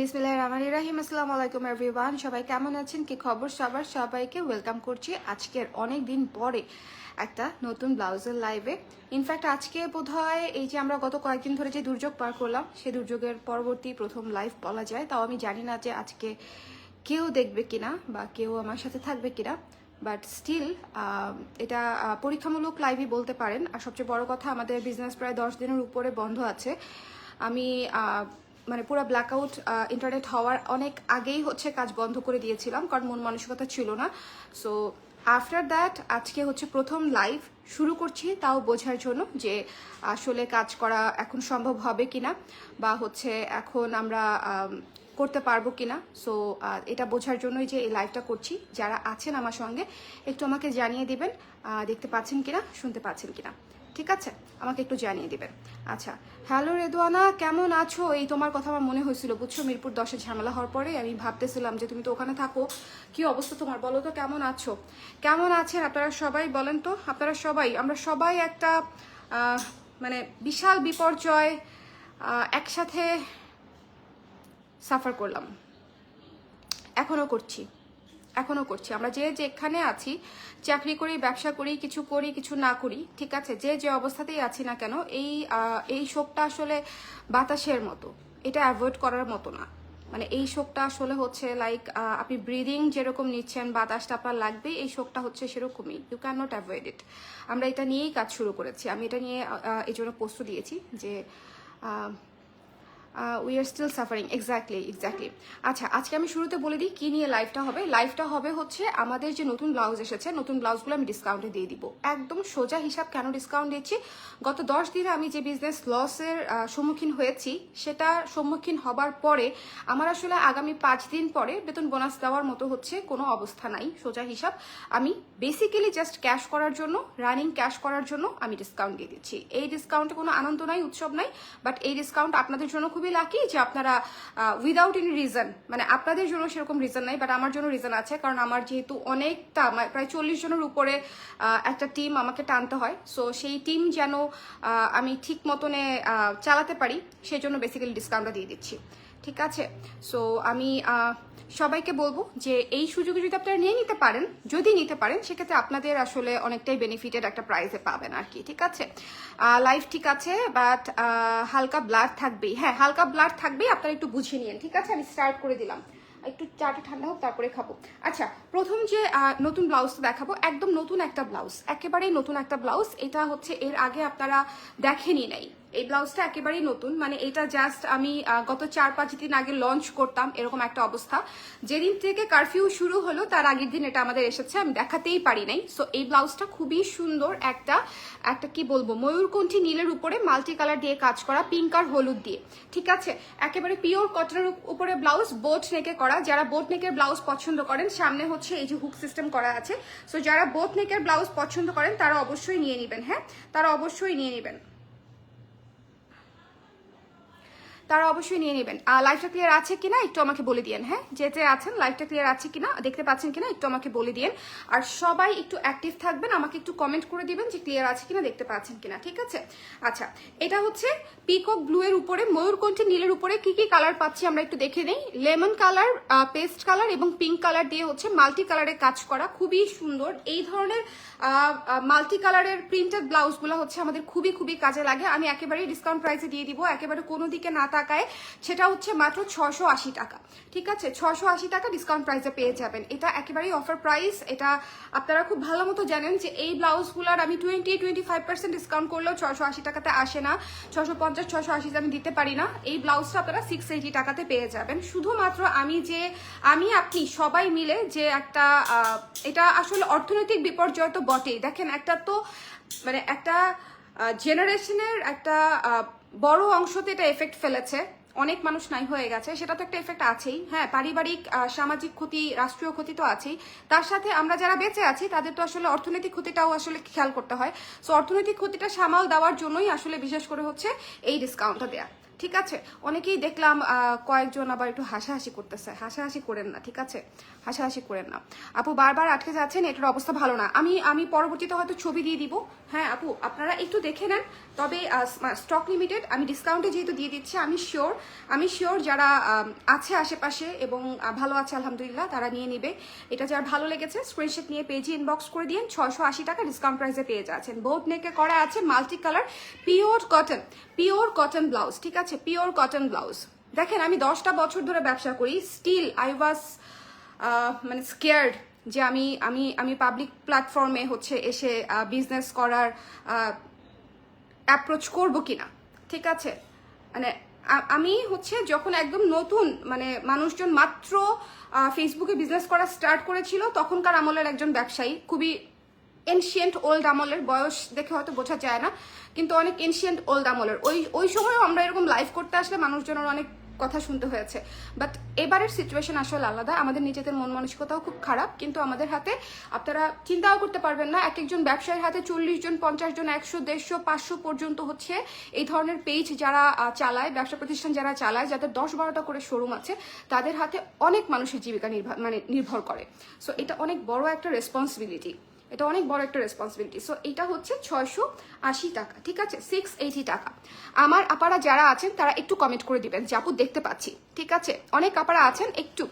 বিসমিল্লাহ রহমান রাহিম, আসসালামু আলাইকুম এভরিওয়ান সবাই কেমন আছেন? কি খবর সবার? সবাইকে ওয়েলকাম করছি আজকের অনেক দিন পরে একটা নতুন ব্লাউজের লাইভে ইনফ্যাক্ট আজকে বোধহয় এই যে আমরা গত কয়েকদিন ধরে যে দুর্যোগ পার করলাম সেই দুর্যোগের পরবর্তী প্রথম লাইভ বলা যায়। তাও আমি জানি না যে আজকে কেউ দেখবে কিনা বা কেউ আমার সাথে থাকবে কিনা। বাট স্টিল এটা পরীক্ষামূলক লাইভই বলতে পারেন। আর সবচেয়ে বড় কথা, আমাদের বিজনেস প্রায় দশ দিনের উপরে বন্ধ আছে। আমি মানে পুরো ব্ল্যাকআউট ইন্টারনেট হওয়ার অনেক আগেই হচ্ছে কাজ বন্ধ করে দিয়েছিলাম, কারণ মন মানসিকতা ছিল না। সো আফটার দ্যাট আজকে হচ্ছে প্রথম লাইভ শুরু করছি, তাও বোঝার জন্য যে আসলে কাজ করা এখন সম্ভব হবে কিনা, বা হচ্ছে এখন আমরা করতে পারব কিনা। সো এটা বোঝার জন্যই যে এই লাইভটা করছি। যারা আছেন আমার সঙ্গে, একটু আমাকে জানিয়ে দিবেন দেখতে পাচ্ছেন কিনা, শুনতে পাচ্ছেন কিনা। ঠিক আছে? আমাকে একটু জানিয়ে দিবেন। আচ্ছা হ্যালো রেদওয়ানা, কেমন আছো? এই তোমার কথা আমার মনে হয়েছিল, বুঝছ? মিরপুর দশে ঝামেলা হওয়ার পরে আমি ভাবতেছিলাম যে তুমি তো ওখানে থাকো। কি অবস্থা তোমার বলো তো, কেমন আছো? কেমন আছেন আপনারা সবাই বলেন তো? আপনারা সবাই, আমরা সবাই একটা মানে বিশাল বিপর্যয় একসাথে সাফার করলাম। এখনও করছি। এখনও করছি। আমরা যে যেখানে আছি, চাকরি করি, ব্যবসা করি, কিছু করি, কিছু না করি, ঠিক আছে? যে যে অবস্থাতেই আছি না কেন, এই এই শোকটা আসলে বাতাসের মতো। এটা অ্যাভয়েড করার মতো না। মানে এই শোকটা আসলে হচ্ছে লাইক আপনি ব্রিদিং যেরকম নিচ্ছেন বাতাসটা আপনার লাগবে এই শোকটা হচ্ছে সেরকমই। You can not avoid it আমরা এটা নিয়েই কাজ শুরু করেছি। আমি এটা নিয়ে এই জন্য পোস্ট দিয়েছি যে we are still suffering exactly exactly আচ্ছা আজকে আমি শুরুতে বলে দিই কী নিয়ে লাইভটা হবে। লাইভটা হবে হচ্ছে আমাদের যে নতুন ব্লাউজ এসেছে, নতুন ব্লাউজগুলো আমি ডিসকাউন্টে দিয়ে দিব। একদম সোজা হিসাব কেন ডিসকাউন্ট দিচ্ছি? গত দশ দিনে আমি যে বিজনেস লসের সম্মুখীন হয়েছি, সেটা সম্মুখীন হবার পরে আমার আসলে আগামী পাঁচ দিন পরে বেতন বোনাস দেওয়ার মতো হচ্ছে কোনো অবস্থা নাই। সোজা হিসাব, আমি বেসিক্যালি জাস্ট ক্যাশ করার জন্য রানিং ক্যাশ করার জন্য আমি ডিসকাউন্ট দিয়ে দিচ্ছি। এই ডিসকাউন্টে কোনো আনন্দ নাই, উৎসব নাই বাট এই ডিসকাউন্ট আপনাদের জন্য খুবই লাকি যে আপনারা উইদাউট এনি রিজন মানে আপনাদের জন্য সেরকম রিজন নাই বাট আমার জন্য রিজন আছে, কারণ আমার যেহেতু অনেকটা প্রায় চল্লিশ জনের উপরে একটা টিম আমাকে টানতে হয়। সো সেই টিম যেন আমি ঠিক মতনে চালাতে পারি সেই জন্য বেসিক্যালি ডিসকাউন্টটা দিয়ে দিচ্ছি। ঠিক আছে? সো আমি সবাইকে বলব যে এই সুযোগে যদি আপনারা নিয়ে নিতে পারেন, যদি নিতে পারেন, সেক্ষেত্রে আপনাদের আসলে অনেকটাই বেনিফিটেড একটা প্রাইসে পাবেন আর কি ঠিক আছে? লাইফ ঠিক আছে বাট হালকা ব্লাড থাকবেই। হ্যাঁ হালকা ব্লাড থাকবেই, আপনারা একটু বুঝে নিন ঠিক আছে? আমি স্টার্ট করে দিলাম। একটু চাটা ঠান্ডা হোক, তারপরে খাব। আচ্ছা প্রথম যে নতুন ব্লাউজটা দেখাবো, একদম নতুন একটা ব্লাউজ একেবারেই নতুন একটা ব্লাউজ এটা হচ্ছে এর আগে আপনারা দেখেনি নাই। এই ব্লাউজটা একেবারেই নতুন। মানে এটা জাস্ট আমি গত চার পাঁচ দিন আগে লঞ্চ করতাম এরকম একটা অবস্থা। যেদিন থেকে কারফিউ শুরু হলো, তার আগের দিন এটা আমাদের এসেছে, আমি দেখাতেই পারি নাই। সো এই ব্লাউজটা খুবই সুন্দর একটা একটা কি বলব, ময়ূরকণ্ঠী নীলের উপরে মাল্টি কালার দিয়ে কাজ করা পিঙ্ক আর হলুদ দিয়ে। ঠিক আছে? একেবারে পিওর কটনের উপরে ব্লাউজ বোট নেকে করা। যারা বোট নেকের ব্লাউজ পছন্দ করেন, সামনে হচ্ছে এই যে হুক সিস্টেম করা আছে। সো যারা বোট নেকের ব্লাউজ পছন্দ করেন, তারা অবশ্যই নিয়ে নেবেন হ্যাঁ? তারা অবশ্যই নিয়ে নেবেন। তারা অবশ্যই নিয়ে নেবেন। আর লাইফটা ক্লিয়ার আছে কিনা একটু আমাকে বলে দিয়েন হ্যাঁ? যে যে আছেন লাইফটা ক্লিয়ার আছে কিনা, দেখতে পাচ্ছেন কিনা একটু আমাকে বলে দিয়েন। আর সবাই একটু অ্যাক্টিভ থাকবেন, আমাকে একটু কমেন্ট করে দিবেন যে ক্লিয়ার আছে কিনা, দেখতে পাচ্ছেন কিনা, ঠিক আছে? আচ্ছা এটা হচ্ছে পিকক ব্লু এর উপরে, ময়ূরকণ্ঠী নীলের উপরে কি কি কালার পাচ্ছি আমরা একটু দেখে নেই। লেমন কালার পেস্ট কালার এবং পিঙ্ক কালার দিয়ে হচ্ছে মাল্টি কালারের কাজ করা, খুবই সুন্দর। এই ধরনের মাল্টি কালারের প্রিন্টেড ব্লাউজগুলো হচ্ছে আমাদের খুবই খুবই কাজে লাগে। আমি একেবারেই ডিসকাউন্ট প্রাইসে দিয়ে দিব, একেবারে কোনো দিকে না তাকায় সেটা হচ্ছে মাত্র ছশো আশি টাকা। ঠিক আছে? ছশো আশি টাকা ডিসকাউন্ট প্রাইসে পেয়ে যাবেন। এটা একেবারেই অফার প্রাইস এটা আপনারা খুব ভালো মতো জানেন যে এই ব্লাউজগুলোর আমি twenty twenty five percent discount করলেও ছশো আশি টাকাতে আসে না। ছশো পঞ্চাশ ছশো আশিতে আমি দিতে পারি না, এই ব্লাউজটা আপনারা সিক্স এইটি টাকাতে পেয়ে যাবেন। শুধুমাত্র আমি যে, আমি, আপনি সবাই মিলে যে একটা এটা আসলে অর্থনৈতিক বিপর্যয় তো বটেই। দেখেন, একটা তো মানে একটা জেনারেশনের একটা বড় অংশতে এটা এফেক্ট ফেলেছে। অনেক মানুষ নাই হয়ে গেছে। সেটা তো একটা এফেক্ট আছেই। হ্যাঁ পারিবারিক সামাজিক ক্ষতি, রাষ্ট্রীয় ক্ষতি তো আছেই। তার সাথে আমরা যারা বেঁচে আছি, তাদের তো আসলে অর্থনৈতিক ক্ষতিটাও আসলে খেয়াল করতে হয়। সো অর্থনৈতিক ক্ষতিটা সামাল দেওয়ার জন্যই আসলে বিশেষ করে হচ্ছে এই ডিসকাউন্টটা দেয়া। ঠিক আছে? অনেকেই দেখলাম কয়েকজন আবার একটু হাসাহাসি করতেছে। হাসাহাসি করেন না, ঠিক আছে? হাসাহাসি করেন না। আপু, বারবার আটকে যাচ্ছেন, এটার অবস্থা ভালো না। আমি আমি পরবর্তীতে হয়তো ছবি দিয়ে দিব। হ্যাঁ আপু, আপনারা একটু দেখে নেন। তবে স্টক লিমিটেড আমি ডিসকাউন্টে যেহেতু দিয়ে দিচ্ছি, আমি শিওর আমি শিওর যারা আছে আশেপাশে এবং ভালো আছে, আলহামদুলিল্লাহ, তারা নিয়ে নিবে। এটা যার ভালো লেগেছে স্ক্রিনশট নিয়ে পেজে ইনবক্স করে দিন ছয়শো আশি টাকা ডিসকাউন্ট প্রাইসে পেয়ে যাচ্ছেন। বোট নেকে করা আছে multi colour pure cotton pure cotton blouse, ঠিক আছে? Pure cotton blouse. দেখেন, আমি দশটা বছর ধরে ব্যবসা করি। স্টিল আই ওয়াজ মানে স্কেয়ার্ড যে আমি আমি আমি পাবলিক প্ল্যাটফর্মে হচ্ছে এসে বিজনেস করার অ্যাপ্রোচ করব কিনা, ঠিক আছে? মানে আমি হচ্ছে যখন একদম নতুন মানে মানুষজন মাত্র ফেসবুকে বিজনেস করা স্টার্ট করেছিল, তখনকার আমলের একজন ব্যবসায়ী, খুবই এনশিয়েন্ট ওল্ড আমলের বয়স দেখে হয়তো বোঝা যায় না, কিন্তু অনেক এনশিয়েন্ট ওল্ড আমলের ওই ওই সময়ও আমরা এরকম লাইভ করতে আসলে মানুষজনের অনেক কথা শুনতে হয়েছে। বাট এবারের সিচুয়েশন আসলে আলাদা। আমাদের নিজেদের মন মানসিকতাও খুব খারাপ, কিন্তু আমাদের হাতে আপনারা চিন্তাও করতে পারবেন না। এক একজন ব্যবসায়ীর হাতে চল্লিশ জন, পঞ্চাশ জন, একশো, দেড়শো, পাঁচশো পর্যন্ত হচ্ছে এই ধরনের পেজ যারা চালায়, ব্যবসা প্রতিষ্ঠান যারা চালায়, যাদের দশ বারোটা করে শোরুম আছে, তাদের হাতে অনেক মানুষের জীবিকা নির্ভর মানে নির্ভর করে। সো এটা অনেক বড় একটা রেসপন্সিবিলিটি এটা অনেক বড় একটা রেসপন্সিবিলিটি সো এটা হচ্ছে ছয়শো আশি টাকা, ঠিক আছে? সিক্স এইটি টাকা। আমার আপারা যারা আছেন, তারা একটু কমেন্ট করে দিবেন যে দেখতে পাচ্ছি। ঠিক আছে? অনেক আপারা আছেন, একটু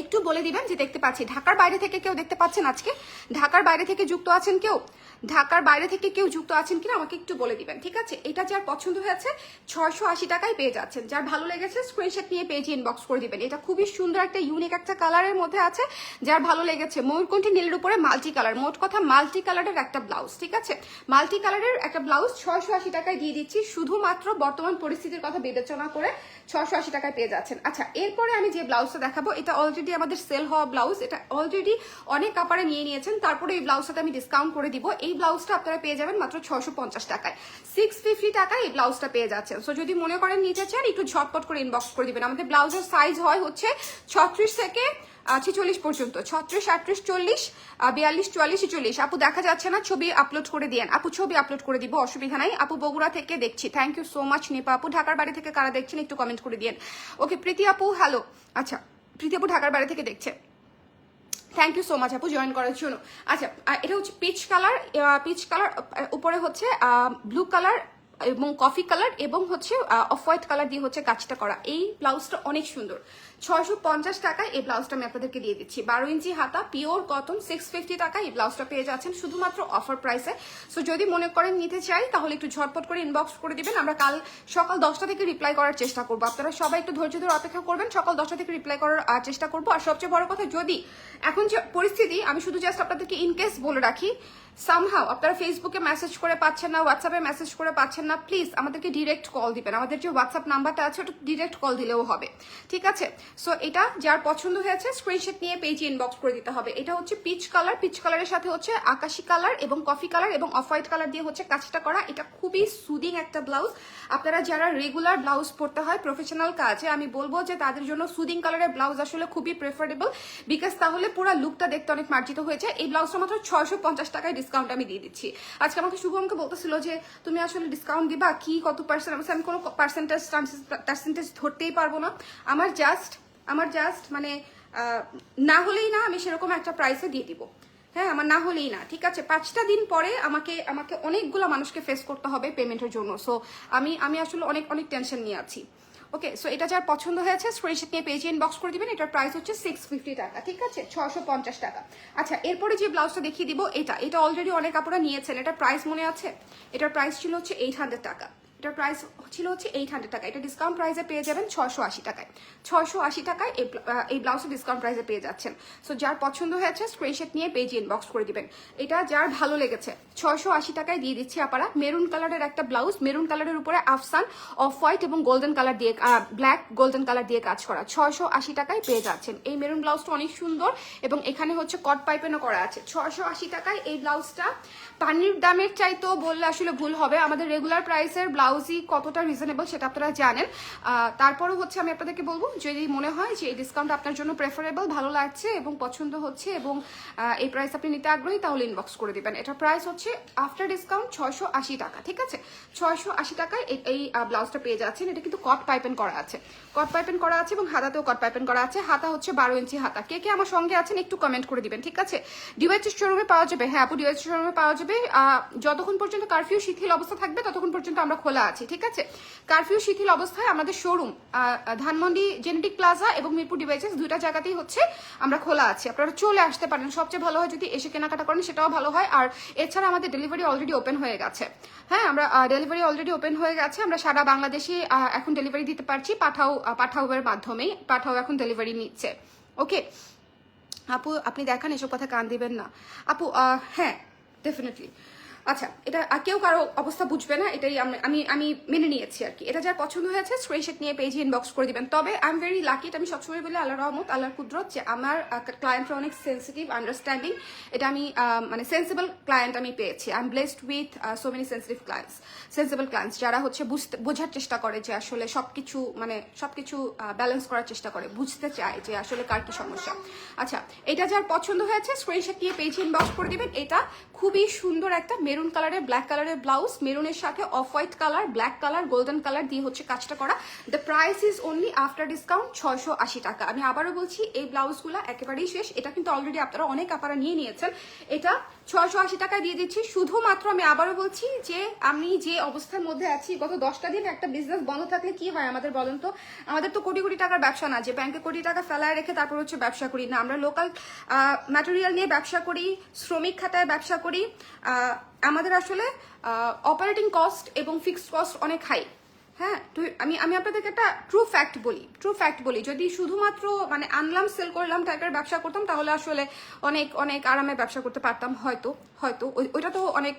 একটু বলে দিবেন যে দেখতে পাচ্ছি, ঢাকার বাইরে থেকে কেউ দেখতে পাচ্ছেন আজকে? ঢাকার বাইরে থেকে যুক্ত আছেন কেউ? ঢাকার বাইরে থেকে কেউ যুক্ত আছেন কিনা আমাকে একটু বলে দিবেন, ঠিক আছে? এটা যার পছন্দ হয়েছে, ছয়শো আশি টাকায় পেয়ে যাচ্ছেন। যার ভালো লেগেছে স্ক্রিনশট নিয়ে পেজে ইনবক্স করে দিবেন। এটা খুবই সুন্দর একটা ইউনিক একটা কালারের মধ্যে আছে। যার ভালো লেগেছে, ময়ূরকণ্ঠী নীলের উপরে মাল্টি কালার মোট কথা মাল্টি কালারের একটা ব্লাউজ ঠিক আছে? মাল্টি কালারের একটা ব্লাউজ ছয়শো আশি টাকায় দিয়ে দিচ্ছি, শুধুমাত্র বর্তমান পরিস্থিতির কথা বিবেচনা করে ছয়শো আশি টাকায় পেয়ে যাচ্ছেন। আচ্ছা এরপরে আমি যে ব্লাউজটা দেখাবো, এটা অলরেডি আমাদের সেল হওয়া ব্লাউজ এটা অলরেডি অনেক কাপড়ে নিয়ে নিয়েছেন। তারপরে এই ব্লাউজটাতে আমি ডিসকাউন্ট করে দিব। এই ব্লাউজটা আপনারা পেয়ে যাবেন মাত্র ছশো পঞ্চাশ টাকায়। সিক্স ফিফটি টাকায় এই ব্লাউজটা পেয়ে যাচ্ছেন। সো যদি মনে করেন নিতে চান, একটু ঝটপট করে ইনবক্স করে দিবেন। আমাদের ব্লাউজের সাইজ হয় হচ্ছে ছত্রিশ থেকে ছেচল্লিশ পর্যন্ত। ছত্রিশ, আটত্রিশ, চল্লিশ বিয়াল্লিশ, চুয়াল্লিশ চল্লিশ আপু, দেখা যাচ্ছে না, ছবি আপলোড করে দিয়েন। আপু, ছবি আপলোড করে দিব, অসুবিধা নাই। আপু, বগুড়া থেকে দেখছি। Thank you so much Nipa আপু। ঢাকার বাড়ি থেকে কারা দেখছেন, একটু কমেন্ট করে দিয়েন। ওকে প্রীতি আপু হ্যালো আচ্ছা প্রীতি আপু ঢাকার বাড়ি থেকে দেখছে। থ্যাংক ইউ সো মাচ আপু জয়েন করার জন্য। আচ্ছা এটা হচ্ছে পিচ কালার পিচ কালার উপরে হচ্ছে ব্লু কালার এবং কফি কালার এবং হচ্ছে অফ হোয়াইট কালার দিয়ে হচ্ছে কাজটা করা। এই ব্লাউজটা অনেক সুন্দর। ছয়শো পঞ্চাশ টাকায় এই ব্লাউজটা আমি আপনাদেরকে দিয়ে দিচ্ছি। বারো ইঞ্চি হাতা, পিওর কটন সিক্স ফিফটি টাকায় এই ব্লাউজটা পেয়ে যাচ্ছেন শুধুমাত্র অফার প্রাইসে সো যদি মনে করেন নিতে চাই, তাহলে একটু ঝটপট করে ইনবক্স করে দিবেন। আমরা কাল সকাল দশটা থেকে রিপ্লাই করার চেষ্টা করব। আপনারা সবাই একটু ধৈর্য ধরে অপেক্ষা করবেন। সকাল দশটা থেকে রিপ্লাই করার চেষ্টা করব। আর সবচেয়ে বড় কথা, যদি এখন যে পরিস্থিতি, আমি শুধু জাস্ট আপনাদেরকে ইনকেস বলে রাখি সামহাও আপনারা ফেসবুকে মেসেজ করে পাচ্ছেন না হোয়াটসঅ্যাপে মেসেজ করে পাচ্ছেন না প্লিজ আমাদেরকে ডিরেক্ট কল দিবেন। আমাদের যে হোয়াটসঅ্যাপ নাম্বারটা আছে, ওটা ডিরেক্ট কল দিলেও হবে। ঠিক আছে? সো এটা যার পছন্দ হয়েছে স্ক্রিনশট নিয়ে পেজে ইনবক্স করে দিতে হবে। এটা হচ্ছে পিচ কালার পিচ কালারের সাথে হচ্ছে আকাশি কালার এবং কফি কালার এবং অফ হোয়াইট কালার দিয়ে হচ্ছে কাজটা করা। এটা খুবই সুদিং একটা ব্লাউজ আপনারা যারা রেগুলার ব্লাউজ পরতে হয় প্রফেশনাল কাজে, আমি বলব যে তাদের জন্য সুদিং কালারের ব্লাউজ আসলে খুবই প্রেফারেবল বিকজ তাহলে পুরো লুকটা দেখতে অনেক মার্জিত হয়েছে। এই ব্লাউজটা মাত্র ছয়শো পঞ্চাশ টাকায় ডিসকাউন্ট আমি দিয়ে দিচ্ছি। আজকে আমাকে শুভমকে বলতেছিল যে, তুমি আসলে ডিসকাউন্ট দিবা কি, কত পার্সেন্ট আমি কোনো পার্সেন্টেজ পার্সেন্টেজ ধরতেই পারব না। আমার জাস্ট আমার জাস্ট মানে না হলেই না আমি সেরকম একটা প্রাইসে দিয়ে দিব। হ্যাঁ আমার না হলেই না, ঠিক আছে? পাঁচটা দিন পরে আমাকে আমাকে অনেকগুলো মানুষকে ফেস করতে হবে পেমেন্টের জন্য। সো আমি আমি আসলে অনেক অনেক টেনশন নিয়ে আছি। ওকে সো এটা যার পছন্দ হয়েছে স্ক্রিনশট নিয়ে পেজে ইনবক্স করে দিবেন, এটার প্রাইস হচ্ছে সিক্স ফিফটি টাকা, ঠিক আছে? ছশো পঞ্চাশ টাকা। আচ্ছা এরপরে যে ব্লাউজটা দেখিয়ে দিব, এটা এটা অলরেডি অনেক আপনারা নিয়েছেন এটা প্রাইস মনে আছে? এটার প্রাইস ছিল হচ্ছে এইট হান্ড্রেড টাকা। এটার প্রাইস ছিল হচ্ছে এইট হান্ড্রেড টাকা। এটা ডিসকাউন্ট প্রাইসে পেয়ে যাবেন ছশো আশি টাকায়। ছশো আশি টাকায় এই এই ডিসকাউন্ট প্রাইসে পেয়ে যাচ্ছেন। সো যার পছন্দ হয়েছে স্ক্রিনশট নিয়ে পেজে ইনবক্স করে দিবেন। এটা যার ভালো লেগেছে ছশো আশি টাকায় দিয়ে দিচ্ছি আপারা। মেরুন কালারের একটা ব্লাউজ মেরুন কালারের উপরে আফসান অফ হোয়াইট এবং গোল্ডেন কালার দিয়ে ব্ল্যাক গোল্ডেন কালার দিয়ে কাজ করা। ছশো আশি টাকায় পেয়ে যাচ্ছেন। এই মেরুন ব্লাউজটা অনেক সুন্দর এবং এখানে হচ্ছে কট পাইপেনও করা আছে। ছশো আশি টাকায় এই ব্লাউজটা পানির দামের চাইতেও বললে আসলে ভুল হবে। আমাদের রেগুলার প্রাইসের ব্লাউজই কতটা রিজনেবল সেটা আপনারা জানেন। তারপরেও হচ্ছে আমি আপনাদেরকে বলব, যদি মনে হয় যে এই ডিসকাউন্ট আপনার জন্য প্রেফারেবল ভালো লাগছে এবং পছন্দ হচ্ছে এবং এই প্রাইস আপনি নিতে আগ্রহী, তাহলে ইনবক্স করে দেবেন। এটা প্রাইস হচ্ছে আফটার ডিসকাউন্ট ছয়শো আশি টাকা, ঠিক আছে? ছয়শো আশি টাকায় এই- ব্লাউজটা পেয়ে যাচ্ছেন। এটা কিন্তু কট পাইপেন করা আছে। কট পাইপেন করা আছে এবং হাতাতেও কট পাইপেন করা আছে। হাতা হচ্ছে বারো ইঞ্চি হাতা। কে কে আমার সঙ্গে আছেন একটু কমেন্ট করে দিবেন, ঠিক আছে? ডিওয়াইচ শোরুমে পাওয়া যাবে। হ্যাঁ আপু ডিওয়াইচ শোরুমে পাওয়া যাবে। আহ, যতক্ষণ পর্যন্ত কারফিউ শিথিল অবস্থা থাকবে ততক্ষণ পর্যন্ত আমরা খোলা আছি ঠিক আছে? কারফিউ শিথিল অবস্থায় আমাদের শোরুম ধানমন্ডি জেনেটিক প্লাজা এবং মিরপুর ডিভাইসেস দুইটা জায়গাতেই হচ্ছে আমরা খোলা আছি। আপনারা চলে আসতে পারেন। সবচেয়ে ভালো হয় যদি এসে কেনাকাটা করেন সেটাও ভালো হয়। আর এছাড়া আমাদের ডেলিভারি অলরেডি ওপেন হয়ে গেছে। হ্যাঁ আমরা ডেলিভারি অলরেডি ওপেন হয়ে গেছে। আমরা সারা বাংলাদেশে এখন ডেলিভারি দিতে পারছি পাঠাও পাঠাওয়ের মাধ্যমেই। পাঠাও এখন ডেলিভারি নিচ্ছে। ওকে আপু আপনি দেখান এসব কথা কান দিবেন না। আপু হ্যাঁ definitely. আচ্ছা এটা আর কেউ কারও অবস্থা বুঝবে না, এটাই আমি, আমি- মেনে নিয়েছি আর কি। এটা যার পছন্দ হয়েছে স্ক্রিনশট নিয়ে পেজে ইনবক্স করে দিবেন। তবে আই এম ভেরি লাকি এটা আমি সবসময় বলি আল্লাহ রহমত, আল্লাহর কুদরত, যে আমার ক্লায়েন্টরা অনেক সেন্সিটিভ আন্ডারস্ট্যান্ডিং এটা আমি মানে সেন্সিবল ক্লায়েন্ট আমি পেয়েছি। I am blessed with so many sensitive clients sensible clients যারা হচ্ছে বুঝতে, বোঝার চেষ্টা করে যে আসলে সবকিছু মানে সবকিছু ব্যালেন্স করার চেষ্টা করে, বুঝতে চায় যে আসলে কার কি সমস্যা। আচ্ছা এটা যার পছন্দ হয়েছে স্ক্রিনশট নিয়ে পেজে ইনবক্স করে দিবেন। এটা খুবই সুন্দর একটা মেরুন কালারের ব্ল্যাক কালারের ব্লাউজ মেরুনের সাথে off white colour black colour golden colour দিয়ে হচ্ছে কাজটা করা। The price is only after discount ছয়শো আশি টাকা। আমি আবারও বলছি, এই ব্লাউজগুলো একেবারেই শেষ। এটা কিন্তু অলরেডি আপনারা অনেক আপনারা নিয়ে নিয়েছেন। এটা ছয়শো আশি টাকা দিয়ে দিচ্ছি। শুধুমাত্র আমি আবারও বলছি যে, আমি যে অবস্থার মধ্যে আছি, গত দশটা দিন একটা বিজনেস বন্ধ থাকলে কি হয় আমাদের বলেন তো? আমাদের তো কোটি কোটি টাকার ব্যবসা না। যে ব্যাংকে কোটি টাকা ফেলায় রেখে তারপর হচ্ছে ব্যবসা করি না। আমরা লোকাল ম্যাটেরিয়াল নিয়ে ব্যবসা করি, শ্রমিক খাতায় ব্যবসা করি আমাদের আসলে অপারেটিং কস্ট এবং ফিক্সড কস্ট অনেক হাই হ্যাঁ আমি আমি আপনাদেরকে একটা ট্রু ফ্যাক্ট বলি ট্রু ফ্যাক্ট বলি। যদি শুধুমাত্র মানে আনলাম সেল করলাম টাইপের ব্যবসা করতাম, তাহলে আসলে অনেক অনেক আরামে ব্যবসা করতে পারতাম, হয়তো হয়তো। ওই- ওইটা তো অনেক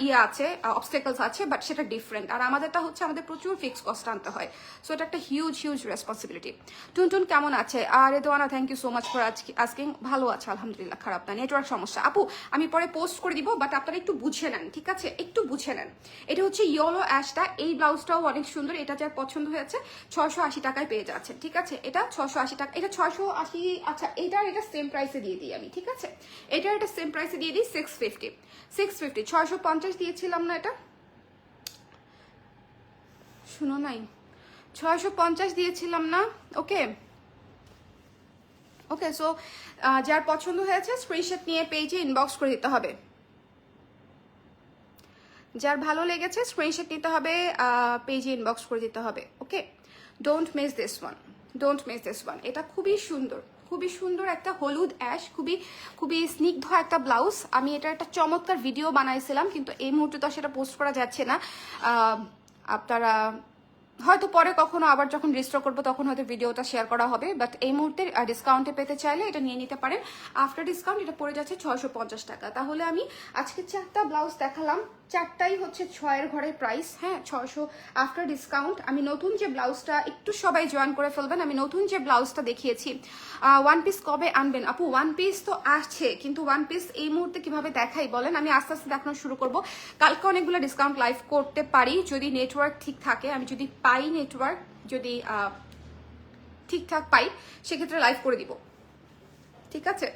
ইয়ে আছে অবস্টেকলস আছে বাট সেটা ডিফারেন্ট আর আমাদেরটা হচ্ছে, আমাদের প্রচুর ফিক্স কস্ট আনতে হয়। সো এটা একটা হিউজ হিউজ রেসপন্সিবিলিটি টুনটুন, কেমন আছে? আর Redwana thank you so much for আজকে আজকিং ভালো আছে, আলহামদুলিল্লাহ, খারাপ না নেটওয়ার্ক সমস্যা। আপু, আমি পরে পোস্ট করে দিব বাট আপনারা একটু বুঝে নেন, ঠিক আছে? একটু বুঝে নেন। এটা হচ্ছে ইয়েলো অ্যাশটা এই ব্লাউজটাও অনেক সুন্দর, এটা যার পছন্দ হয়েছে, ছয়শো আশি টাকায় পেয়ে যাচ্ছেন ঠিক আছে? এটা ছয়শো আশি টাকা, এটা ছয়শো আশি আচ্ছা এটার এটা সেম প্রাইসে দিয়ে দিই আমি, ঠিক আছে? এটার এটা সেম প্রাইসে দিয়ে দিই সিক্স ফিফটি সিক্স ফিফটি ছয়শো পঞ্চাশ দিয়েছিলাম না এটা? শুনো নাই, ছয়শো পঞ্চাশ দিয়েছিলাম না ওকে ওকে সো যার পছন্দ হয়েছে স্ক্রিনশট নিয়ে পেজে ইনবক্স করে দিতে হবে। যার ভালো লেগেছে স্ক্রিনশট নিতে হবে পেজে ইনবক্স করে দিতে হবে okay don't miss this one don't miss this one এটা খুবই সুন্দর খুবই সুন্দর একটা হলুদ অ্যাশ খুবই খুবই স্নিগ্ধ একটা ব্লাউজ আমি এটা একটা চমৎকার ভিডিও বানাইছিলাম, কিন্তু এই মুহূর্তে তো সেটা পোস্ট করা যাচ্ছে না। আপনারা হয়তো পরে কখনো আবার যখন রেজিস্টার করব, তখন হয়তো ভিডিওটা শেয়ার করা হবে বাট এই মুহূর্তে ডিসকাউন্টে পেতে চাইলে এটা নিয়ে নিতে পারেন। আফটার ডিসকাউন্ট এটা পড়ে যাচ্ছে ছয়শো পঞ্চাশ টাকা। তাহলে আমি আজকে চারটা ব্লাউজ দেখালাম। চারটাই হচ্ছে ছয়ের ঘরের প্রাইস হ্যাঁ ছয়শো আফটার ডিসকাউন্ট আমি নতুন যে ব্লাউজটা একটু সবাই জয়েন করে ফেলবেন, আমি নতুন যে ব্লাউজটা দেখিয়েছি ওয়ান পিস কবে আনবেন? আপু ওয়ান পিস তো আসছে, কিন্তু ওয়ান পিস এই মুহূর্তে কীভাবে দেখাই বলেন? আমি আস্তে আস্তে দেখানো শুরু করব। কালকে অনেকগুলো ডিসকাউন্ট লাইভ করতে পারি, যদি নেটওয়ার্ক ঠিক থাকে। আমি যদি পাই নেটওয়ার্ক যদি ঠিকঠাক পাই, সেক্ষেত্রে লাইভ করে দিব। ঠিক আছে?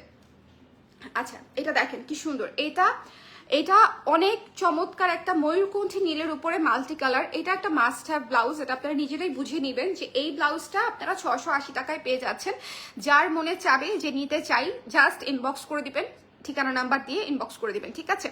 আচ্ছা এটা দেখেন কি সুন্দর। এটা এটা অনেক চমৎকার একটা ময়ূরকণ্ঠী নীলের উপরে মাল্টি কালার এটা একটা মাস্ট হ্যাভ ব্লাউজ এটা আপনারা নিজেরাই বুঝে নেবেন যে এই ব্লাউজটা আপনারা ছশো আশি টাকায় পেয়ে যাচ্ছেন। যার মনে চাবে যে নিতে চাই জাস্ট ইনবক্স করে দিবেন। ঠিকানা নাম্বার দিয়ে ইনবক্স করে দিবেন, ঠিক আছে?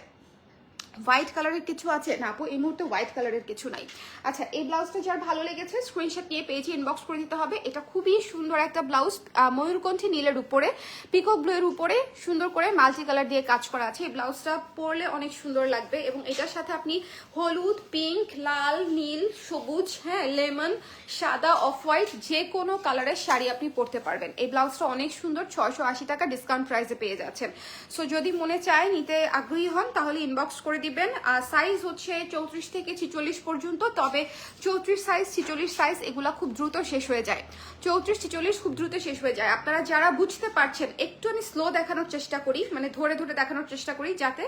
হোয়াইট কালারের কিছু আছে? না, আপু, এই মুহূর্তে হোয়াইট কালারের কিছু নাই। আচ্ছা এই ব্লাউজটা যার ভালো লেগেছে স্ক্রিনশট নিয়ে পেয়েছি ইনবক্স করে দিতে হবে। এটা খুবই সুন্দর একটা ব্লাউজ ময়ূরকণ্ঠী নীলের উপরে পিকক ব্লু এর উপরে সুন্দর করে মাল্টি কালার দিয়ে কাজ করা আছে। এই ব্লাউজটা পরলে অনেক সুন্দর লাগবে এবং এটার সাথে আপনি হলুদ পিঙ্ক লাল, নীল, সবুজ হ্যাঁ লেমন, সাদা অফ হোয়াইট যে কোনো কালারের শাড়ি আপনি পরতে পারবেন। এই ব্লাউজটা অনেক সুন্দর, ছয়শো আশি টাকা ডিসকাউন্ট প্রাইসে পেয়ে যাচ্ছেন। সো যদি মনে চায়, নিতে আগ্রহী হন, তাহলে ইনবক্স করে দিবেন। সাইজ হচ্ছে চৌত্রিশ থেকে ছিচল্লিশ পর্যন্ত, তবে চৌত্রিশ সাইজ ছিচল্লিশ সাইজ এগুলা খুব দ্রুত শেষ হয়ে যায়। চৌত্রিশ, ছিচল্লিশ খুব দ্রুত শেষ হয়ে যায়। আপনারা যারা বুঝতে পারছেন, একটু আমি স্লো দেখানোর চেষ্টা করি মানে ধরে ধরে দেখানোর চেষ্টা করি, যাতে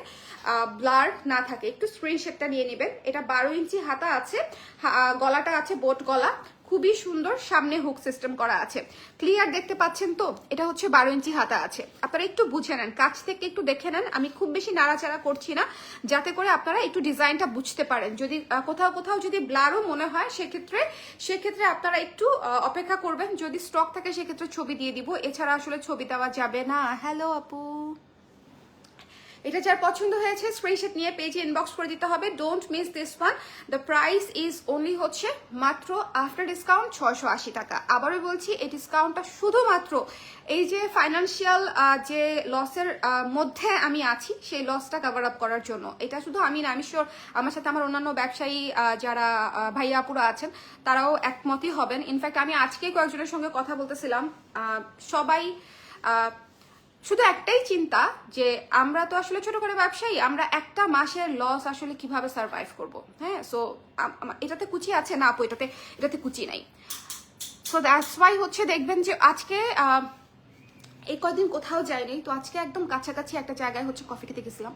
ব্লার না থাকে। একটু স্ক্রিনশটটা নিয়ে নেবেন। এটা বারো ইঞ্চি হাতা আছে গলাটা আছে বোট গলা। খুবই সুন্দর সামনে হুক সিস্টেম করা আছে। ক্লিয়ার দেখতে পাচ্ছেন তো? এটা হচ্ছে বারো ইঞ্চি হাতা আছে। আপনারা একটু বুঝে নেন, কাছ থেকে একটু দেখে নেন। আমি খুব বেশি নাড়াচাড়া করছি না, যাতে করে আপনারা একটু ডিজাইনটা বুঝতে পারেন। যদি কোথাও কোথাও যদি ব্লারও মনে হয়, সেক্ষেত্রে সেক্ষেত্রে আপনারা একটু অপেক্ষা করবেন। যদি স্টক থাকে, সেক্ষেত্রে ছবি দিয়ে দিব। এছাড়া আসলে ছবি দেওয়া যাবে না। হ্যালো আপু। এটা যার পছন্দ হয়েছে স্ক্রিনশট নিয়ে পেজে ইনবক্স করে দিতে হবে। Don't miss this one the price is only হচ্ছে মাত্র আফটার ডিসকাউন্ট ছয়শো আশি টাকা। আবারও বলছি এই ডিসকাউন্টটা শুধুমাত্র এই যে ফাইন্যান্সিয়াল যে লসের মধ্যে আমি আছি সেই লসটা কভার আপ করার জন্য। এটা শুধু আমি না আমি শিওর আমার সাথে আমার অন্যান্য ব্যবসায়ী যারা আহ, ভাইয়া আপুরা আছেন তারাও একমতই হবেন। ইনফ্যাক্ট আমি আজকে কয়েকজনের সঙ্গে কথা বলতেছিলাম। সবাই শুধু একটাই চিন্তা যে আমরা তো আসলে ছোট করে ব্যবসায়ী, আমরা একটা মাসের লস আসলে কীভাবে সার্ভাইভ করব? হ্যাঁ সো এটাতে কুচি আছে? না আপু, এটাতে এটাতে কুচি নাই। সো দ্যাটস ওয়াই হচ্ছে দেখবেন যে আজকে এই কদিন কোথাও যায়নি তো আজকে একদম কাছাকাছি একটা জায়গায় হচ্ছে কফি খেতে গেছিলাম।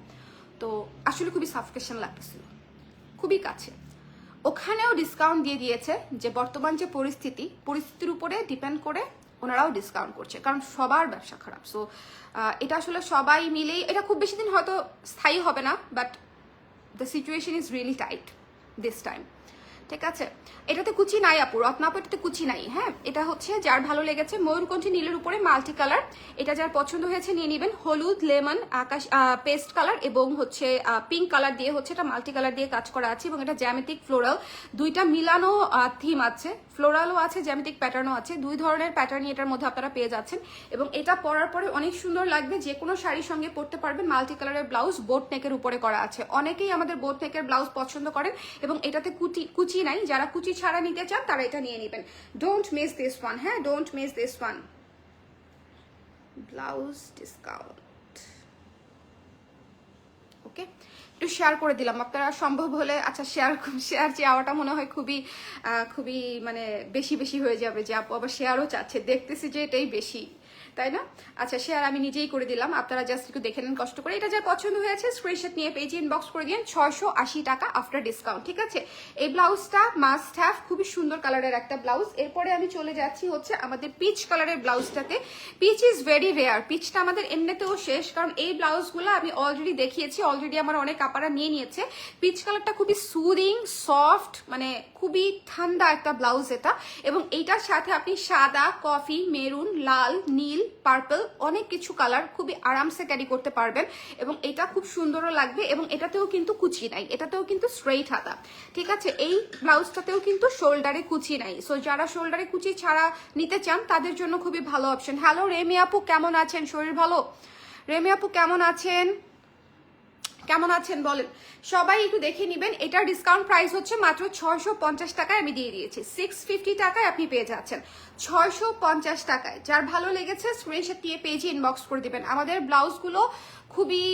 তো আসলে খুবই সাফকেশন লাগতেছিল। খুবই কাছে। ওখানেও ডিসকাউন্ট দিয়ে দিয়েছে যে বর্তমান যে পরিস্থিতি, পরিস্থিতির উপরে ডিপেন্ড করে ওনারাও ডিসকাউন্ট করছে, কারণ সবার ব্যবসা খারাপ। সো এটা আসলে সবাই মিলেই, এটা খুব বেশি দিন হয়তো স্থায়ী হবে না but the situation is really tight this time ঠিক আছে? এটাতে কুচি নাই আপু রত্নাপ এটাতে কুচি নাই হ্যাঁ? এটা হচ্ছে যার ভালো লেগেছে ময়ূরকণ্ঠী নীলের উপরে মাল্টি কালার। এটা যার পছন্দ হয়েছে, নিয়ে নেবেন হলুদ, লেমন, আকাশ পেস্ট কালার এবং হচ্ছে পিঙ্ক কালার দিয়ে হচ্ছে এটা মাল্টি কালার দিয়ে কাজ করা আছে এবং এটা জ্যামেটিক ফ্লোরাল দুইটা মিলানো থিম আছে। ফ্লোরালও আছে জ্যামেটিক প্যাটার্নও আছে। দুই ধরনের প্যাটার্নই এটার মধ্যে আপনারা পেয়ে যাচ্ছেন। এবং এটা পরার পরে অনেক সুন্দর লাগবে, যে কোনো শাড়ির সঙ্গে পরতে পারবেন মাল্টি কালারের ব্লাউজ, বোট নেকের উপরে করা আছে। অনেকেই আমাদের বোট নেকের ব্লাউজ পছন্দ করেন এবং এটাতে কুচি কুচি নাই। যারা কুচি ছাড়া নিতে চান, তারা এটা নিয়ে নেবেন। ডোন্ট মিস দিস ওয়ান হ্যাঁ? Don't miss this one blouse discount okay? একটু শেয়ার করে দিলাম। আপনারা সম্ভব হলে আচ্ছা শেয়ার শেয়ার চাওয়াটা মনে হয় খুবই খুবই মানে বেশি বেশি হয়ে যাবে যে আপু আবার শেয়ারও চাচ্ছে। দেখতেছি যে এটাই বেশি। তাই না? আচ্ছা শেয়ার আমি নিজেই করে দিলাম। আপনারা জাস্ট একটু দেখে নেন কষ্ট করে। এটা যার পছন্দ হয়েছে স্ক্রিনশট নিয়ে পেজে ইনবক্স করে দিন। ছয়শো আশি টাকা আফটার ডিসকাউন্ট ঠিক আছে? এই ব্লাউজটা মাস্ট হ্যাভ খুবই সুন্দর কালারের একটা ব্লাউজ এরপরে আমি চলে যাচ্ছি হচ্ছে আমাদের পিচ কালারের ব্লাউজটাতে পিচ ইজ ভেরি রেয়ার পিচটা আমাদের এমনিতেও শেষ, কারণ এই ব্লাউজগুলো আমি অলরেডি দেখিয়েছি অলরেডি আমার অনেক আপারা নিয়ে নিয়েছে। পিচ কালারটা খুবই সুদিং সফট মানে খুবই ঠান্ডা একটা ব্লাউজ এটা। এবং এইটার সাথে আপনি সাদা কফি মেরুন লাল, নীল পার্পল অনেক কিছু কালার খুবই আরামসে ক্যারি করতে পারবেন এবং এটা খুব সুন্দরও লাগবে এবং এটাতেও কিন্তু কুচি নাই, এটাতেও কিন্তু স্ট্রেইট হাতা, ঠিক আছে? এই ব্লাউজটাতেও কিন্তু শোল্ডারে কুচি নাই সো যারা শোল্ডারে কুচি ছাড়া নিতে চান, তাদের জন্য খুবই ভালো অপশন হ্যালো রেমি আপু, কেমন আছেন? শরীর ভালো? রেমি আপু, কেমন আছেন? কেমন আছেন বলেন? সবাই একটু দেখে নেবেন, এটার ডিসকাউন্ট প্রাইস হচ্ছে মাত্র ছয়শো পঞ্চাশ টাকায় আমি দিয়ে দিয়েছি। সিক্স ফিফটি টাকায় আপনি পেয়ে যাচ্ছেন। ছয়শো পঞ্চাশ টাকায়। যার ভালো লেগেছে স্ক্রিনশট দিয়ে পেজে ইনবক্স করে দিবেন। আমাদের ব্লাউজগুলো খুবই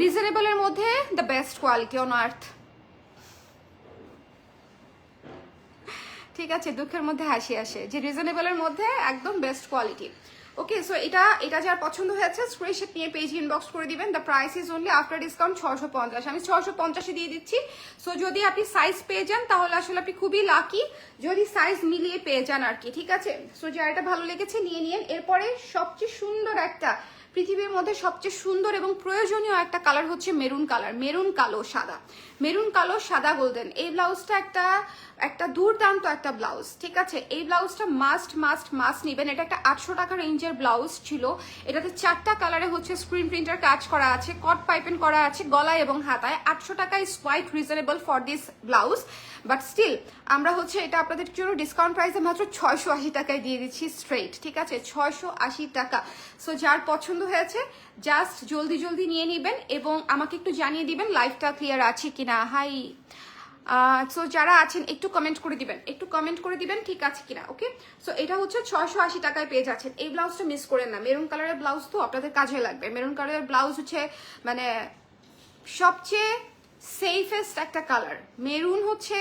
রিজনেবলের মধ্যে the best quality on earth ঠিক আছে, দুঃখের মধ্যে হাসি আসে। যে রিজনেবলের মধ্যে, একদম বেস্ট কোয়ালিটি ওকে সো এটা এটা যার পছন্দ হয়েছে স্ক্রিনশট নিয়ে পেজ ইনবক্স করে দিবেন। The price is only after discount ছশো পঞ্চাশ। আমি ছশো পঞ্চাশে দিয়ে দিচ্ছি। সো যদি আপনি সাইজ পেয়ে যান, তাহলে আসলে আপনি খুবই লাকি যদি সাইজ মিলিয়ে পেয়ে যান আর কি, ঠিক আছে? সো যার এটা ভালো লেগেছে, নিয়ে নিন এরপরে সবচেয়ে সুন্দর একটা পৃথিবীর মধ্যে সবচেয়ে সুন্দর এবং প্রয়োজনীয় একটা কালার হচ্ছে মেরুন কালার, মেরুন কালো সাদা। মেরুন কালো সাদা গোল্ডেন। এই ব্লাউজটা একটা একটা দুর্দান্ত একটা ব্লাউজ ঠিক আছে? এই ব্লাউজটা মাস্ট মাস্ট মাস্ট নেবেন। এটা একটা আটশো টাকা রেঞ্জের ব্লাউজ ছিল। এটাতে চারটা কালারে হচ্ছে স্ক্রিন প্রিন্টার কাজ করা আছে কট পাইপেন করা আছে গলায় এবং হাতায়। আটশো টাকা is quite reasonable for this blouse but still আমরা হচ্ছে এটা আপনাদের জন্য ডিসকাউন্ট প্রাইসে মাত্র ছয়শো আশি টাকায় দিয়ে দিচ্ছি স্ট্রেইট ঠিক আছে? ছয়শো আশি টাকা। সো যার পছন্দ হয়েছে জাস্ট জলদি জলদি নিয়ে নেবেন এবং আমাকে একটু জানিয়ে দিবেন লাইফটা ক্লিয়ার আছে কিনা। হাই সো যারা আছেন, একটু কমেন্ট করে দিবেন। একটু কমেন্ট করে দিবেন ঠিক আছে কিনা ওকে সো এটা হচ্ছে ছয়শো আশি টাকায় পেয়ে যাচ্ছেন। এই ব্লাউজটা মিস করেন না। মেরুন কালারের ব্লাউজ তো আপনাদের কাজে লাগবে। মেরুন কালারের ব্লাউজ হচ্ছে মানে সবচেয়ে সেফেস্ট একটা কালার মেরুন হচ্ছে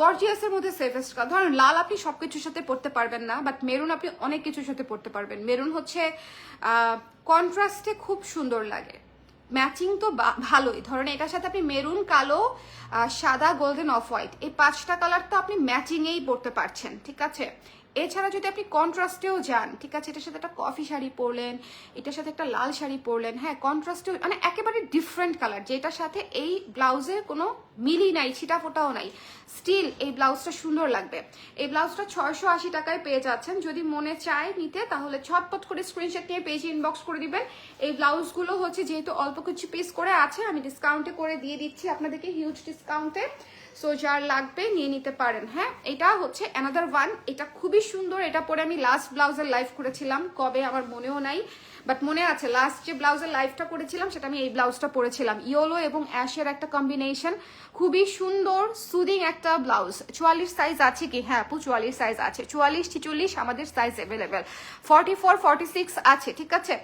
গর্জিয়াসের মধ্যে সেফেস্ট কালার ধরেন, লাল আপনি সব কিছুর সাথে পড়তে পারবেন না বাট মেরুন আপনি অনেক কিছুর সাথে পড়তে পারবেন। মেরুন হচ্ছে কন্ট্রাস্টে খুব সুন্দর লাগে। ম্যাচিং তো ভালোই। ধরেন, এটার সাথে আপনি মেরুন কালো সাদা গোল্ডেন অফ হোয়াইট এই পাঁচটা কালার তো আপনি ম্যাচিংয়েই পড়তে পারছেন, ঠিক আছে? এছাড়া যদি আপনি কন্ট্রাস্টেও যান, ঠিক আছে, এটার সাথে একটা কফি শাড়ি পরলেন, এটার সাথে একটা লাল শাড়ি পরলেন হ্যাঁ কন্ট্রাস্টেও মানে একেবারে ডিফারেন্ট কালার যেটার সাথে এই ব্লাউজের কোনো মিলই নাই ছিটা ফোটাও নাই। স্টিল এই ব্লাউজটা সুন্দর লাগবে। এই ব্লাউজটা ছয়শো আশি টাকায় পেয়ে যাচ্ছেন। যদি মনে চায় নিতে, তাহলে ছটপট করে স্ক্রিনশট নিয়ে পেজে ইনবক্স করে দিবেন। এই ব্লাউজগুলো হচ্ছে যেহেতু অল্প কিছু পিস করে আছে, আমি ডিসকাউন্টে করে দিয়ে দিচ্ছি আপনাদেরকে হিউজ ডিসকাউন্টে সো যার লাগবে নিয়ে নিতে পারেন হ্যাঁ। এটা হচ্ছে অ্যানাদার ওয়ান এটা খুবই সুন্দর এটা পরে আমি লাস্ট ব্লাউজের লাইভ করেছিলাম কবে আমার মনেও নাই। বাট মনে আছে লাস্ট যে ব্লাউজের লাইফটা করেছিলাম, সেটা আমি এই ব্লাউজটা পরেছিলাম। ইয়েলো এবং অ্যাশের একটা কম্বিনেশন খুবই সুন্দর সুদিং একটা ব্লাউজ। চুয়াল্লিশ সাইজ আছে কি? হ্যাঁ আপু, চুয়াল্লিশ সাইজ আছে। চুয়াল্লিশ, ছিচল্লিশ আমাদের size available forty four forty six আছে, ঠিক আছে?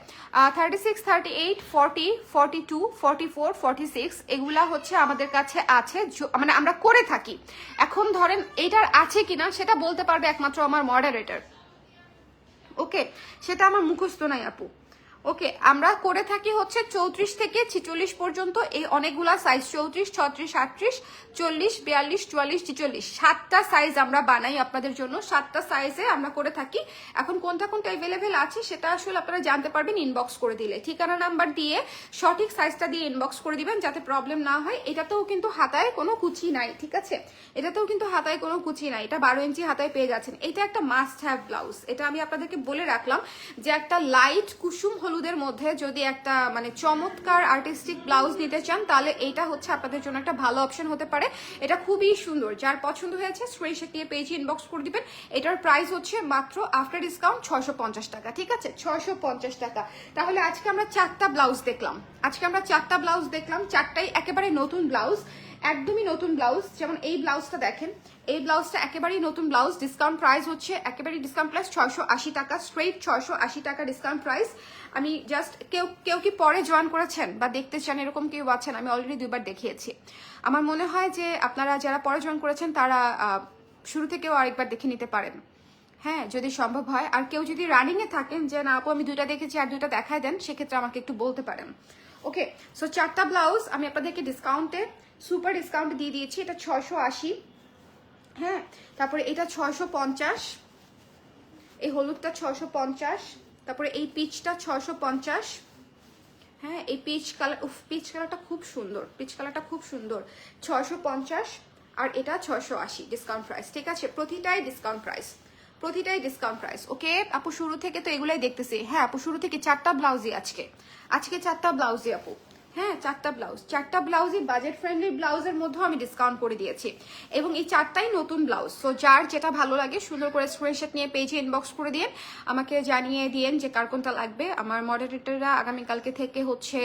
Thirty six thirty eight forty forty two forty four forty six এগুলা হচ্ছে আমাদের কাছে আছে। মানে আমরা করে থাকি। এখন ধরেন এটার আছে কিনা, সেটা বলতে পারবে একমাত্র আমার মডারেটর ওকে সেটা আমার মুখস্থ নাই, আপু। ওকে, আমরা করে থাকি হচ্ছে চৌত্রিশ থেকে ছিচল্লিশ পর্যন্ত। এই অনেকগুলা সাইজ চৌত্রিশ, ছত্রিশ, আটত্রিশ, চল্লিশ, বিয়াল্লিশ, চুয়াল্লিশ, ছিচল্লিশ। সাতটা সাইজ আমরা বানাই আপনাদের জন্য। সাতটা সাইজে আমরা করে থাকি। এখন কোনটা কোনটা অ্যাভেলেবেল আছে সেটা আসলে আপনারা জানতে পারবেন ইনবক্স করে দিলে। ঠিকানা নাম্বার দিয়ে সঠিক সাইজটা দিয়ে ইনবক্স করে দিবেন যাতে প্রবলেম না হয়। এটাতেও কিন্তু হাতায় কোনো কুচি নাই, ঠিক আছে? এটাতেও কিন্তু হাতায় কোনো কুচি নাই। এটা বারো ইঞ্চি হাতায় পেয়ে যাচ্ছেন। এটা একটা মাস্ট হ্যাভ ব্লাউজ এটা আমি আপনাদেরকে বলে রাখলাম যে একটা লাইট কুসুম হলুদের মধ্যে যদি একটা মানে চমৎকার আর্টিস্টিক ব্লাউজ নিতে চান, তাহলে এটা হচ্ছে আপনাদের জন্য একটা ভালো অপশন হতে পারে। এটা খুবই সুন্দর। যার পছন্দ হয়েছে স্ক্রিনশট দিয়ে পেজে ইনবক্স করে দিবেন। এটার প্রাইস হচ্ছে মাত্র আফটার ডিসকাউন্ট ছশো টাকা, ঠিক আছে? ছশো টাকা। তাহলে আজকে আমরা চারটা ব্লাউজ দেখলাম। আজকে আমরা চারটা ব্লাউজ দেখলাম, চারটাই একেবারে নতুন ব্লাউজ একদমই নতুন ব্লাউজ যেমন এই ব্লাউজটা দেখেন, এই ব্লাউজটা একেবারেই নতুন ব্লাউজ ডিসকাউন্ট প্রাইস হচ্ছে একেবারেই ডিসকাউন্ট প্রাইস ছয়শো আশি টাকা স্ট্রেট ছয়শো আশি টাকা ডিসকাউন্ট প্রাইস আমি জাস্ট কেউ কেউ কি পরে জয়েন করেছেন বা দেখতে চান, এরকম কেউ আছেন, আমি অলরেডি দুইবার দেখিয়েছি। আমার মনে হয় যে আপনারা যারা পরে জয়েন করেছেন, তারা শুরু থেকেও আরেকবার দেখে নিতে পারেন। হ্যাঁ যদি সম্ভব হয়। আর কেউ যদি রানিং এ থাকেন যে, না আপু, আমি দুইটা দেখেছি, আর দুইটা দেখায় দেন, সেক্ষেত্রে আমাকে একটু বলতে পারেন। ওকে সো চারটা ব্লাউজ আমি আপনাদেরকে ডিসকাউন্টে সুপার ডিসকাউন্ট দিয়ে দিয়েছি, এটা ছয়শো আশি। হ্যাঁ তারপরে এটা ছয়শো পঞ্চাশ, এই হলুদটা ছয়শো পঞ্চাশ, তারপরে এই পিচটা ছয়শো পঞ্চাশ। হ্যাঁ এই পিচ কালার উফ পিচ কালারটা খুব সুন্দর পিচ কালারটা খুব সুন্দর, ছয়শো পঞ্চাশ আর এটা ছয়শো আশি ডিসকাউন্ট প্রাইস ঠিক আছে? প্রতিটাই ডিসকাউন্ট প্রাইস প্রতিটাই ডিসকাউন্ট প্রাইস ওকে আপু, শুরু থেকে তো এগুলাই দেখতেছি। হ্যাঁ আপু, শুরু থেকে চারটা ব্লাউজই আজকে। আজকে চারটা ব্লাউজই আপু। হ্যাঁ চারটা ব্লাউজ চারটা ব্লাউজই বাজেট ফ্রেন্ডলি ব্লাউজের মধ্যেও আমি ডিসকাউন্ট করে দিয়েছি। এবং এই চারটাই নতুন ব্লাউজ সো যার যেটা ভালো লাগে, সুন্দর করে স্ক্রিনশট নিয়ে পেজে ইনবক্স করে দিন আমাকে জানিয়ে দিয়েন যে কার কোনটা লাগবে। আমার মডারেটররা আগামীকালকে থেকে হচ্ছে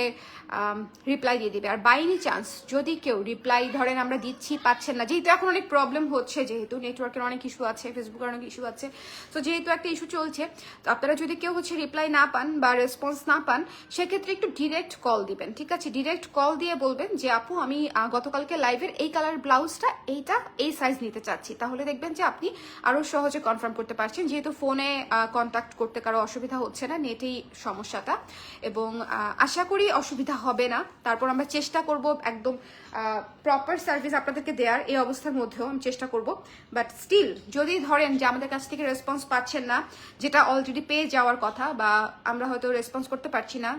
রিপ্লাই দিয়ে দিবে। আর বাইনি চান্স যদি কেউ রিপ্লাই ধরেন আমরা দিচ্ছি, পাচ্ছেন না, যেহেতু এখন অনেক প্রবলেম হচ্ছে, যেহেতু নেটওয়ার্কের অনেক ইস্যু আছে ফেসবুকের অনেক ইস্যু আছে, তো যেহেতু একটা ইস্যু চলছে, তো আপনারা যদি কেউ হচ্ছে রিপ্লাই না পান বা রেসপন্স না পান, সেক্ষেত্রে একটু ডিরেক্ট কল দিবেন, ঠিক আছে? ডিরেক্ট কল দিয়ে বলবেন যে, আপু, আমি গতকালকে লাইভের এই কালার ব্লাউজটা, এইটা এই সাইজ নিতে চাচ্ছি। তাহলে দেখবেন যে আপনি আরও সহজে কনফার্ম করতে পারছেন, যেহেতু ফোনে কন্ট্যাক্ট করতে কারও অসুবিধা হচ্ছে না, নেটেই সমস্যাটা। এবং আশা করি অসুবিধা হবে না। তারপর আমরা চেষ্টা করব একদম প্রপার সার্ভিস আপনাদেরকে দেওয়ার এই অবস্থার মধ্যেও আমি চেষ্টা করব। বাট স্টিল যদি ধরেন যে আমাদের কাছ থেকে রেসপন্স পাচ্ছেন না, যেটা অলরেডি পেয়ে যাওয়ার কথা বা আমরা হয়তো রেসপন্স করতে পারছি না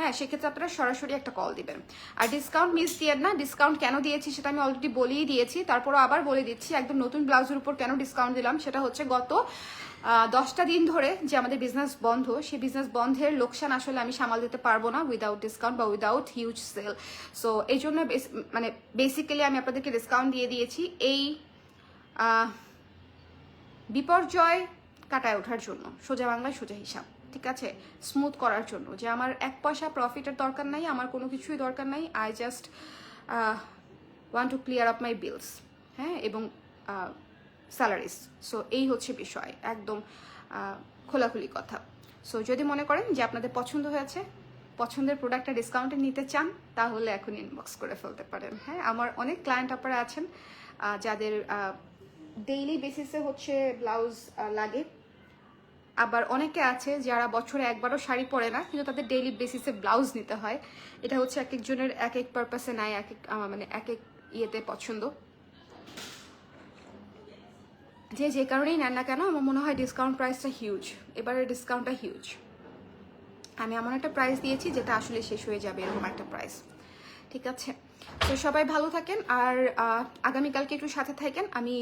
হ্যাঁ সেক্ষেত্রে আপনারা সরাসরি একটা কল দিবেন। আর ডিসকাউন্ট মিস দিয়ে না ডিসকাউন্ট কেন দিয়েছি সেটা আমি অলরেডি বলেই দিয়েছি। তারপরও আবার বলে দিচ্ছি, একদম নতুন ব্লাউজের উপর কেন ডিসকাউন্ট দিলাম সেটা হচ্ছে গত দশটা দিন ধরে যে আমাদের বিজনেস বন্ধ, সেই বিজনেস বন্ধের লোকসান আসলে আমি সামাল দিতে পারব না উইদাউট ডিসকাউন্ট বা উইদাউট হিউজ সেল সো এই জন্য মানে বেসিক্যালি আমি আপনাদেরকে ডিসকাউন্ট দিয়ে দিয়েছি এই বিপর্যয় কাটায় ওঠার জন্য। সোজা বাংলায় সোজা হিসাব। ঠিক আছে স্মুথ করার জন্য। যে আমার এক পয়সা প্রফিটের দরকার নাই, আমার কোনো কিছুই দরকার নাই I just want to clear up my bills হ্যাঁ এবং স্যালারিস সো এই হচ্ছে বিষয়, একদম খোলাখুলি কথা। সো যদি মনে করেন যে আপনাদের পছন্দ হয়েছে, পছন্দের প্রোডাক্টটা ডিসকাউন্টে নিতে চান, তাহলে এখন ইনবক্স করে ফেলতে পারেন হ্যাঁ। আমার অনেক ক্লায়েন্ট আপনারা আছেন যাদের ডেইলি বেসিসে হচ্ছে ব্লাউজ লাগে। আবার অনেকে আছে যারা বছরে একবারও শাড়ি পরে না, কিন্তু তাদের ডেইলি বেসিসে ব্লাউজ নিতে হয়। এটা হচ্ছে এক একজনের এক এক পারপাসে নাই এক এক মানে এক এক ইয়েতে পছন্দ। যে যে কারণেই নেন না কেন, আমার মনে হয় ডিসকাউন্ট প্রাইসটা হিউজ এবারের ডিসকাউন্টটা হিউজ আমি এমন একটা প্রাইস দিয়েছি, যেটা আসলে শেষ হয়ে যাবে এরকম একটা প্রাইস ঠিক আছে? তো সবাই ভালো থাকেন আর আগামীকালকে একটু সাথে থাকেন। আমি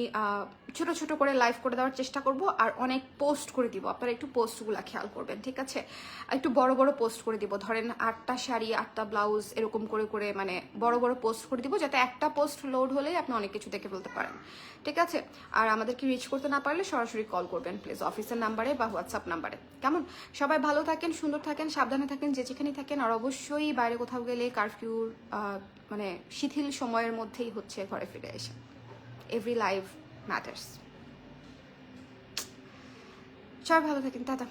ছোট ছোট করে লাইভ করে দেওয়ার চেষ্টা করব আর অনেক পোস্ট করে দিব। আপনারা একটু পোস্টগুলো খেয়াল করবেন, ঠিক আছে? একটু বড় বড় পোস্ট করে দিব। ধরেন আটটা শাড়ি, আটটা ব্লাউজ এরকম করে করে মানে বড় বড় পোস্ট করে দিব যাতে একটা পোস্ট লোড হলেই আপনি অনেক কিছু দেখে ফেলতে পারেন, ঠিক আছে? আর আমাদেরকে রিচ করতে না পারলে সরাসরি কল করবেন প্লিজ অফিসের নাম্বারে বা হোয়াটসঅ্যাপ নাম্বারে কেমন? সবাই ভালো থাকেন, সুন্দর থাকেন, সাবধানে থাকেন, যে যেখানেই থাকেন, আর অবশ্যই বাইরে কোথাও গেলে কারফিউর মানে শিথিল সময়ের মধ্যেই হচ্ছে ঘরে ফিরে এসে। এভরি লাইফ ম্যাটার্স সবাই ভালো থাকেন দাদা